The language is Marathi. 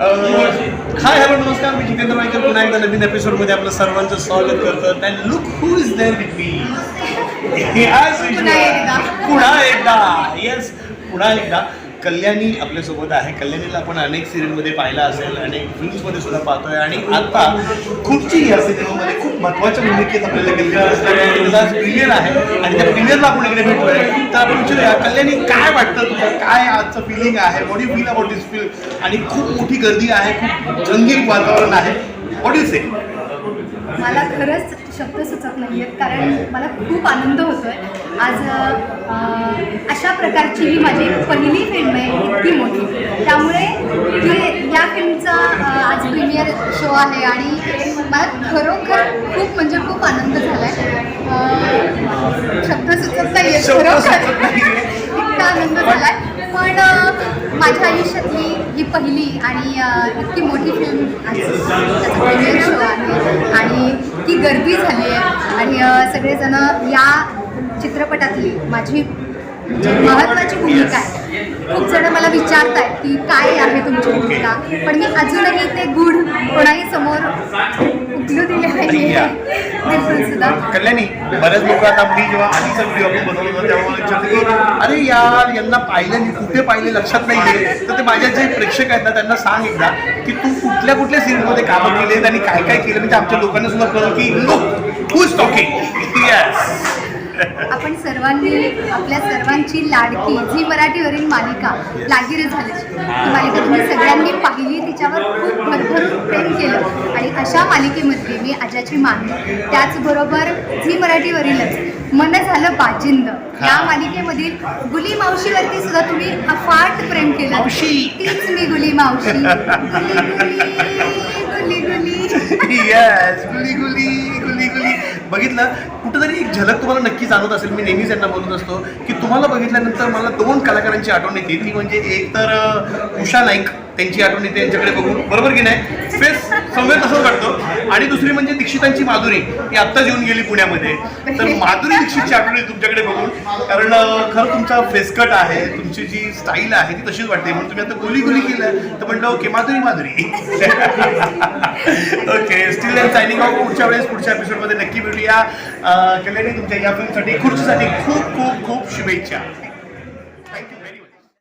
हाय हॅलो नमस्कार. मी जितेंद्र वाईकर पुन्हा एकदा नवीन एपिसोडमध्ये आपलं सर्वांचं स्वागत करतो and look who is there with me पुन्हा एकदा. पुन्हा एकदा. येस पुन्हा एकदा. कल्याणी आपल्यासोबत आहे. कल्याणीला आपण अनेक सिरियलमध्ये पाहिला असेल अनेक फिल्म्समध्ये सुद्धा पाहतोय. आणि आता खूपची या सिनेमामध्ये खूप महत्त्वाच्या भूमिकेत आपल्याला आज प्रीमियर आहे. आणि त्या प्रीमियरला आपण इकडे भेटतोय. तर आपण विचारूया कल्याणी काय वाटतं तुझं काय आजचं फिलिंग आहे? What you feel about this film आणि खूप मोठी गर्दी आहे खूप रंगीत वातावरण आहे. वॉट यू से मला खरंच नाही आहेत कारण मला खूप आनंद होतोय. आज अं, अशा प्रकारची ही माझी पहिली फिल्म आहे इतकी मोठी. त्यामुळे हे या फिल्मचा आज प्रीमियर शो आहे आणि मला खरोखर खूप म्हणजे खूप आनंद झाला आहे शब्द सुचत नाही शब्द खरोखर. इतका आनंद झालाय. पण अं, माझ्या आयुष्यातली ही पहिली आणि इतकी मोठी फिल्म आज त्याचा प्रीमियर शो आहे. आणि ती गर्दी झाली आहे. आणि सगळेजण या चित्रपटातली माझी म्हणजे महत्त्वाची भूमिका आहे. खूप जण मला विचारतायत की काय आहे तुमची भूमिका? पण मी अजूनही ते गुढ कोणाही समोर उकलू दिले. नाही. सुद्धा. कल्याणी बऱ्याच लोक आता मी जेव्हा आधीचा व्हिडिओ आपण बनवलं होतं तेव्हा मला विचारलं की अरे यार यांना पाहिलं मी कुठे पाहिले लक्षात नाही आहे. तर ते माझ्या जे प्रेक्षक आहेत ना त्यांना सांग एकदा की तू कुठल्या कुठल्या सिरियलमध्ये कामं केलेत आणि काय काय केलं? म्हणजे आमच्या लोकांना सुद्धा कळलं की look who is talking yes आपण सर्वांनी आपल्या सर्वांची लाडकी झी मराठीवरील मालिका लागिरे झाल्याची. ही. मालिका तुम्ही सगळ्यांनी पाहिली तिच्यावर खूप भरभरून प्रेम केलं. आणि अशा मालिकेमधली मी आजाची मान त्याचबरोबर झी मराठीवरीलच मन झालं बाजिंद. या मालिकेमधील गुली मावशीवरती सुद्धा तुम्ही अफाट प्रेम केलं. तीच मी गुली मावशी. गुली गुली गुली गुली. बघितलं कुठंतरी एक झलक तुम्हाला नक्की जाणवत असेल. मी नेहमीच यांना बोलत असतो की तुम्हाला बघितल्यानंतर मला दोन कलाकारांची आठवण येते. ती म्हणजे एक तर उषा नाईक त्यांची आठवण येते यांच्याकडे बघून. बरोबर की नाही? फेस संवेद तसंच वाटतो. आणि दुसरी म्हणजे दीक्षितांची माधुरी ती आत्ताच येऊन गेली पुण्यामध्ये. तर माधुरी दीक्षितची आठवण तुमच्याकडे बघून. कारण खरं तुमचा फेसकट आहे तुमची जी स्टाईल आहे ती तशीच वाटते. म्हणून तुम्ही आता गुली गुली केलं तर म्हटलं okay Madhuri Madhuri. Okay still and signing off पुढच्या वेळेस पुढच्या एपिसोडमध्ये नक्की भेटूया. कल्याणी तुमच्या या फिल्मसाठी खुर्चीसाठी खूप खूप खूप शुभेच्छा.